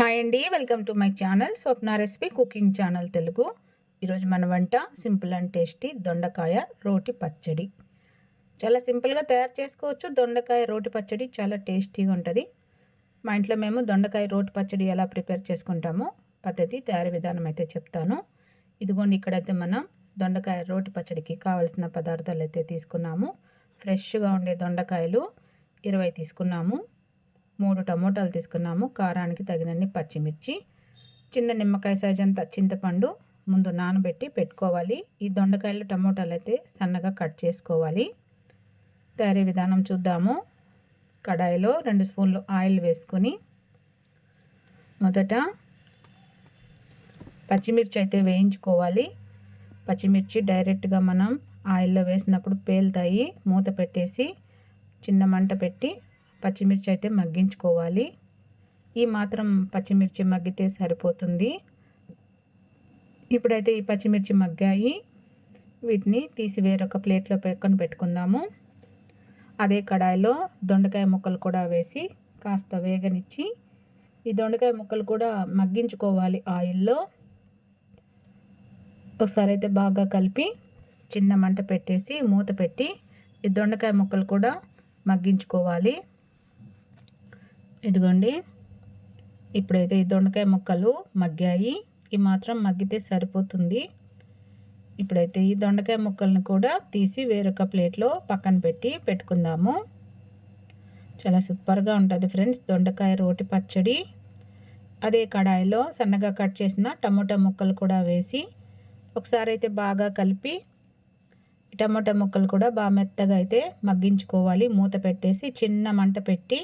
Hi అండి welcome to my channel Swapna recipe cooking channel Telugu ఈరోజు మన వంట సింపుల్ అండ్ టేస్టీ దొండకాయ రోటి పచ్చడి. చాలా సింపుల్గా తయారు చేసుకోవచ్చు. దొండకాయ రోటి పచ్చడి చాలా టేస్టీగా ఉంటుంది. మా ఇంట్లో మేము దొండకాయ రోటి పచ్చడి ఎలా ప్రిపేర్ చేసుకుంటామో పద్ధతి తయారీ విధానం అయితే చెప్తాను. ఇదిగోండి ఇక్కడైతే మనం దొండకాయ రోటి పచ్చడికి కావలసిన పదార్థాలు అయితే తీసుకున్నాము. ఫ్రెష్గా ఉండే దొండకాయలు ఇరవై తీసుకున్నాము. మూడు టమోటాలు తీసుకున్నాము. కారానికి తగినన్ని పచ్చిమిర్చి చిన్న నిమ్మకాయ సైజ్ అంత చింతపండు ముందు నానబెట్టి పెట్టుకోవాలి. ఈ దొండకాయలు టమోటాలు అయితే సన్నగా కట్ చేసుకోవాలి. తయారీ విధానం చూద్దాము. కడాయిలో రెండు స్పూన్లు ఆయిల్ వేసుకొని మొదట పచ్చిమిర్చి అయితే వేయించుకోవాలి. పచ్చిమిర్చి డైరెక్ట్గా మనం ఆయిల్లో వేసినప్పుడు పేలుతాయి. మూత పెట్టేసి చిన్న మంట పెట్టి పచ్చిమిర్చి అయితే మగ్గించుకోవాలి. ఈ మాత్రం పచ్చిమిర్చి మగ్గితే సరిపోతుంది. ఇప్పుడైతే ఈ పచ్చిమిర్చి మగ్గాయి. వీటిని తీసి వేరొక ప్లేట్లో పెట్టుకొని పెట్టుకుందాము. అదే కడాయిలో దొండకాయ ముక్కలు కూడా వేసి కాస్త వేగనిచ్చి ఈ దొండకాయ ముక్కలు కూడా మగ్గించుకోవాలి ఆయిల్లో. ఒకసారి అయితే బాగా కలిపి చిన్న మంట పెట్టేసి మూత పెట్టి ఈ దొండకాయ ముక్కలు కూడా మగ్గించుకోవాలి. ఇదిగోండి. ఇప్పుడైతే ఈ దొండకాయ ముక్కలు మగ్గాయి. ఈ మాత్రం మగ్గితే సరిపోతుంది. ఇప్పుడైతే ఈ దొండకాయ ముక్కలను కూడా తీసి వేరొక ప్లేట్లో పక్కన పెట్టి పెట్టుకుందాము. చాలా సూపర్గా ఉంటుంది ఫ్రెండ్స్ దొండకాయ రోటి పచ్చడి. అదే కడాయిలో సన్నగా కట్ చేసిన టమోటా ముక్కలు కూడా వేసి ఒకసారి అయితే బాగా కలిపి టమోటా ముక్కలు కూడా బాగా మెత్తగా అయితే మగ్గించుకోవాలి. మూత పెట్టేసి చిన్న మంట పెట్టి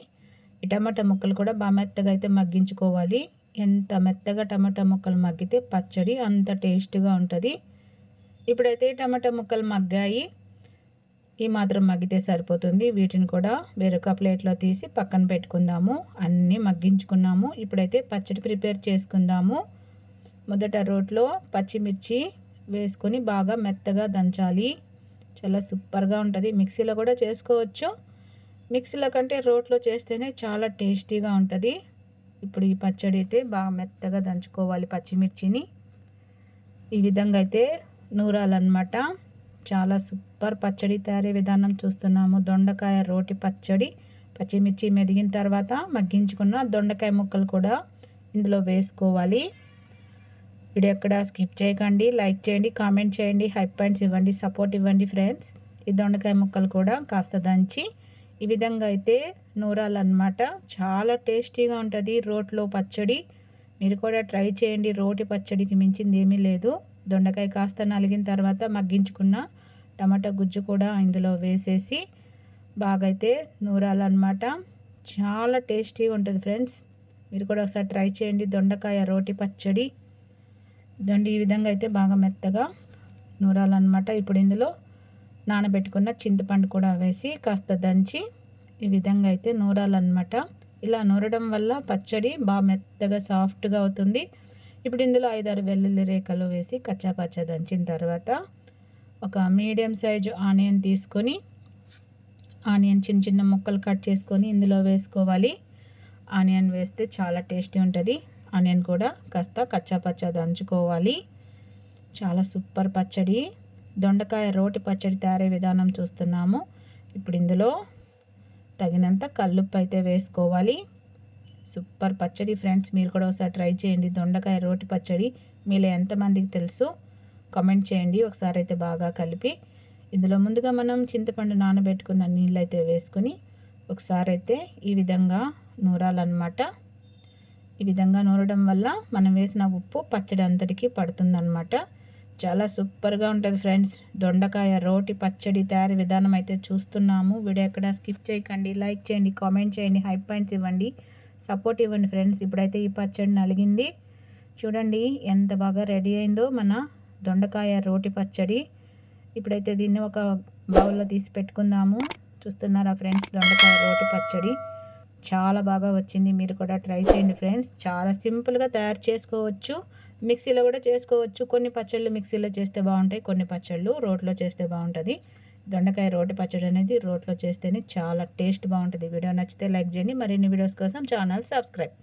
ఈ టమాటా ముక్కలు కూడా బాగా మెత్తగా అయితే మగ్గించుకోవాలి. ఎంత మెత్తగా టమాటా ముక్కలు మగ్గితే పచ్చడి అంత టేస్ట్గా ఉంటుంది. ఇప్పుడైతే టమాటా ముక్కలు మగ్గాయి. ఈ మాత్రం మగ్గితే సరిపోతుంది. వీటిని కూడా వేరొక ప్లేట్లో తీసి పక్కన పెట్టుకుందాము. అన్నీ మగ్గించుకున్నాము. ఇప్పుడైతే పచ్చడి ప్రిపేర్ చేసుకుందాము. మొదట రోట్లో పచ్చిమిర్చి వేసుకొని బాగా మెత్తగా దంచాలి. చాలా సూపర్గా ఉంటుంది. మిక్సీలో కూడా చేసుకోవచ్చు. మిక్సీలో కంటే రోట్లో చేస్తేనే చాలా టేస్టీగా ఉంటుంది. ఇప్పుడు ఈ పచ్చడి అయితే బాగా మెత్తగా దంచుకోవాలి పచ్చిమిర్చిని. ఈ విధంగా అయితే నూరాలన్నమాట. చాలా సూపర్ పచ్చడి తయారీ విధానం చూస్తున్నాము. దొండకాయ రోటి పచ్చడి పచ్చిమిర్చి మెదిగిన తర్వాత మగ్గించుకున్న దొండకాయ ముక్కలు కూడా ఇందులో వేసుకోవాలి. వీడియో ఎక్కడ స్కిప్ చేయకండి. లైక్ చేయండి కామెంట్ చేయండి. హై పాయింట్స్ ఇవ్వండి సపోర్ట్ ఇవ్వండి ఫ్రెండ్స్. ఈ దొండకాయ ముక్కలు కూడా కాస్త దంచి ఈ విధంగా అయితే నూరాలన్నమాట. చాలా టేస్టీగా ఉంటుంది రోట్లో పచ్చడి. మీరు కూడా ట్రై చేయండి రోటి పచ్చడికి మించింది ఏమీ లేదు. దొండకాయ కాస్త నలిగిన తర్వాత మగ్గించుకున్న టమాటా గుజ్జు కూడా ఇందులో వేసేసి బాగా అయితే నూరాలన్నమాట. చాలా టేస్టీగా ఉంటుంది ఫ్రెండ్స్. మీరు కూడా ఒకసారి ట్రై చేయండి దొండకాయ రోటి పచ్చడి. దండి ఈ విధంగా అయితే బాగా మెత్తగా నూరాలన్నమాట. ఇప్పుడు ఇందులో నానబెట్టుకున్న చింతపండు కూడా వేసి కాస్త దంచి ఈ విధంగా అయితే నూరాలన్నమాట. ఇలా నూరడం వల్ల పచ్చడి బాగా మెత్తగా సాఫ్ట్గా అవుతుంది. ఇప్పుడు ఇందులో ఐదారు వెల్లుల్లి రేఖలు వేసి కచ్చాపచ్చ దంచిన తర్వాత ఒక మీడియం సైజు ఆనియన్ తీసుకొని ఆనియన్ చిన్న చిన్న ముక్కలు కట్ చేసుకొని ఇందులో వేసుకోవాలి. ఆనియన్ వేస్తే చాలా టేస్టీ ఉంటుంది. ఆనియన్ కూడా కాస్త కచ్చాపచ్చ దంచుకోవాలి. చాలా సూపర్ పచ్చడి. దొండకాయ రోటి పచ్చడి తయారీ విధానం చూస్తున్నాము. ఇప్పుడు ఇందులో తగినంత కల్లుప్పు అయితే వేసుకోవాలి. సూపర్ పచ్చడి ఫ్రెండ్స్ మీరు కూడా ఒకసారి ట్రై చేయండి. దొండకాయ రోటి పచ్చడి మీలో ఎంతమందికి తెలుసు? కామెంట్ చేయండి. ఒకసారి అయితే బాగా కలిపి ఇందులో ముందుగా మనం చింతపండు నానబెట్టుకున్న నీళ్ళు అయితే వేసుకొని ఒకసారి అయితే ఈ విధంగా నూరాలన్నమాట. ఈ విధంగా నూరడం వల్ల మనం వేసిన ఉప్పు పచ్చడి అంతటికి పడుతుందన్నమాట. చాలా సూపర్గా ఉంటుంది ఫ్రెండ్స్. దొండకాయ రోటి పచ్చడి తయారీ విధానం అయితే చూస్తున్నాము. వీడియో ఎక్కడ స్కిప్ చేయకండి. లైక్ చేయండి కామెంట్ చేయండి హై పాయింట్స్ ఇవ్వండి. సపోర్ట్ ఇవ్వండి ఫ్రెండ్స్. ఇప్పుడైతే ఈ పచ్చడి నలిగింది. చూడండి ఎంత బాగా రెడీ అయిందో మన దొండకాయ రోటి పచ్చడి. ఇప్పుడైతే దీన్ని ఒక బౌల్లో తీసి పెట్టుకుందాము. చూస్తున్నారా ఫ్రెండ్స్? దొండకాయ రోటి పచ్చడి. చాలా బాగా వచ్చింది. మీరు కూడా ట్రై చేయండి ఫ్రెండ్స్. చాలా సింపుల్గా తయారు చేసుకోవచ్చు. మిక్సీలో కూడా చేసుకోవచ్చు. కొన్ని పచ్చళ్ళు మిక్సీలో చేస్తే బాగుంటాయి. కొన్ని పచ్చళ్ళు రోట్లో చేస్తే బాగుంటుంది. దొండకాయ రోటి పచ్చడి అనేది రోట్లో చేస్తేనే చాలా టేస్ట్ బాగుంటుంది. వీడియో నచ్చితే లైక్ చేయండి. మరిన్ని వీడియోస్ కోసం ఛానల్ సబ్స్క్రైబ్.